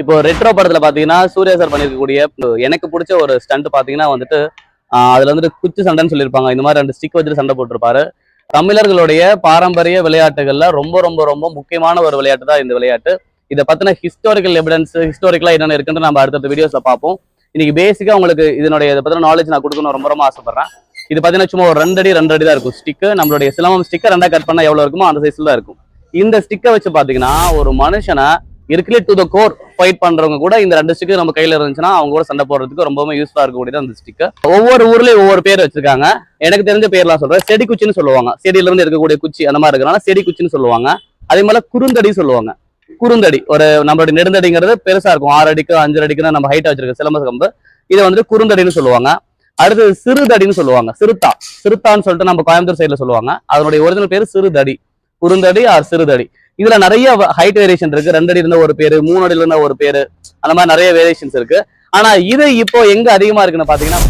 இப்போ ரெட்ரோ படத்துல பாத்தீங்கன்னா சூர்யா சார் பண்ணிருக்கக்கூடிய எனக்கு பிடிச்ச ஒரு ஸ்டண்ட் பாத்தீங்கன்னா வந்துட்டு அதுல வந்துட்டு குச்சி சண்டைன்னு சொல்லியிருப்பாங்க. இந்த மாதிரி ரெண்டு ஸ்டிக் வச்சுட்டு சண்டை போட்டிருப்பாரு. தமிழர்களுடைய பாரம்பரிய விளையாட்டுகள்ல ரொம்ப ரொம்ப ரொம்ப முக்கியமான ஒரு விளையாட்டு தான் இந்த விளையாட்டு. இதை பத்தின ஹிஸ்டாரிக்கல் எவிடன்ஸ் ஹிஸ்டாரிக்கலா என்னென்ன இருக்குன்னு நம்ம அடுத்தடுத்த வீடியோஸ்ல பார்ப்போம். இன்னைக்கு பேசிக்கா உங்களுக்கு இதனுடைய இதை பத்தின நாலேஜ் நான் கொடுக்கணும் ரொம்ப ரொம்ப ஆசைப்படுறேன். இது பாத்தீங்கன்னா சும்மா ஒரு ரெண்டு அடி ரெண்டு தான் இருக்கும் ஸ்டிக்கு நம்மளுடைய சிலம்பம் ஸ்டிக்கை ரெண்டா கட் பண்ணா எவ்வளவு இருக்குமோ அந்த சைஸ்ல தான் இருக்கும். இந்த ஸ்டிக்கை வச்சு பாத்தீங்கன்னா ஒரு மனுஷனை இருக்கலே டு த கோர் ஃபைட் பண்றவங்க கூட இந்த ரெண்டு ஸ்டிக்கு நம்ம கையில இருந்துச்சுன்னா அவங்க கூட சண்டை போடுறதுக்கு ரொம்பவே யூஸ்ஃபுல்லா இருக்கக்கூடியது அந்த ஸ்டிக்கு ஒவ்வொரு ஊர்லயும் ஒவ்வொரு பேர் வச்சிருக்காங்க. எனக்கு தெரிஞ்ச பேர்லாம் சொல்றேன். செடி குச்சின்னு சொல்லுவாங்க. செடியில இருந்து இருக்கக்கூடிய குச்சி அந்த மாதிரி இருக்கனால செடி குச்சின்னு சொல்லுவாங்க. அதே மாதிரி குறுந்தடி சொல்லுவாங்க. குறுந்தடி ஒரு நம்மளுடைய நெடுந்தடிங்கிறது பெருசா இருக்கும். ஆறு அடிக்கு அஞ்சு அடிக்குன்னு நம்ம ஹைட்டா வச்சிருக்க சிலம்பஸ் கம்பு. இதை வந்துட்டு குறுந்தடின்னு சொல்லுவாங்க. அடுத்தது சிறுதடின்னு சொல்லுவாங்க. சிறுத்தா. சிறுத்தான்னு சொல்லிட்டு நம்ம கோயம்புத்தூர் சைடுல சொல்லுவாங்க. அதனுடைய ஒரிஜினல் பேர் சிறுதடி. குறுந்தடி ஆர் சிறுதடி. இதுல நிறைய ஹைட் வேரியேஷன் இருக்கு. ரெண்டு அடி இருந்த ஒரு பேரு மூணு அடியில இருந்த ஒரு பேரு. அந்த மாதிரி நிறைய வேரியேஷன்ஸ் இருக்கு. ஆனா இது இப்போ எங்க அதிகமா இருக்குன்னு பாத்தீங்கன்னா